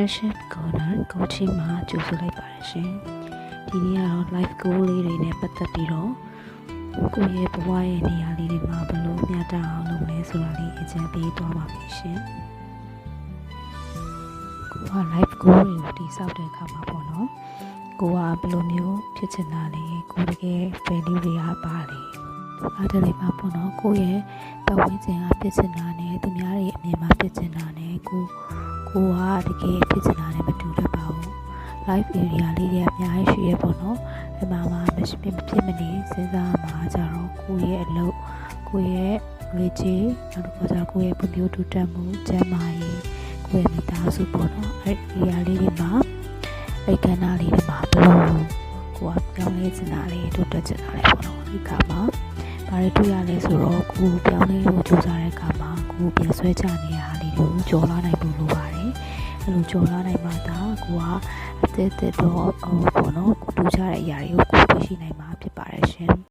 Passion Corner Coaching မှာကြိုဆိုလိုက်ပါတယ်ရှင်။ဒီနေ့ကတော့ live goal လေးတွေနဲ့ပတ်သက်ပြီးတော့ကိုယ့်ရဲ့ဘဝရဲ့နေရာလေးတွေမှာဘယ်လိုမျှတအောင်လုပ်လဲဆိုတာလေးအကြံပေးသွားပါမယ်ရှင်။ကိုက live goal တွေကိုတိစောက်တဲ့အခါမှာပေါ့နော်။ကိုကဘယ်လိုမျိုးဖြစ်ချင်တာလဲကိုတကယ် value တွေကပါလဲ။အားတလေးမှာပေါ့နော်ကိုယ့်ရဲ့ပတ်ဝန်းကျင်ကဖြစ်ချင်တာနဲ့သူများတွေအမြင်မှာဖြစ်ချင်တာနဲ့ကို ကိုကတကယ်ဖြစ်ချင်တာနဲ့မတူတတ်ပါဘူး live area လေးတွေအများကြီးရှိရပေါ့နော်အမှမှာမရှိမဖြစ်မနေစဉ်းစားမှာကြတော့ကိုယ့်ရဲ့အလုပ်ကိုယ့်ရဲ့ငွေကြေးနောက်တစ်ခါကျကိုယ့်ရဲ့ပုံမျိုးတူတက်မှုကျန်းမာရေးကိုယ့်ရဲ့မိသားစုပေါ့နော်အဲ့ area လေးတွေမှာအဲ့ကဏ္ဍလေးတွေမှာဘယ်လိုကိုယ်ကပြောင်းလဲချင်တာလေးတို့တက်ချင်တာလေးပေါ့နော်ဒီကမှာဘာတွေတွေ့ရလဲဆိုတော့ကိုယ်ပြောင်းလဲလို့ကြိုးစားတဲ့အခါမှာကိုယ်ပြန်ဆွဲချနေရတာလေးတွေကိုကြော်လာနိုင်ဖို့လိုပါတယ် အဲ့လိုကြော်လာနိုင်မှသာကိုကအသက်သက်တော့ဟိုပေါ့နော်ကိုတူကြတဲ့အရာတွေကိုကိုသိရှိနိုင်မှာဖြစ်ပါတယ်ရှင်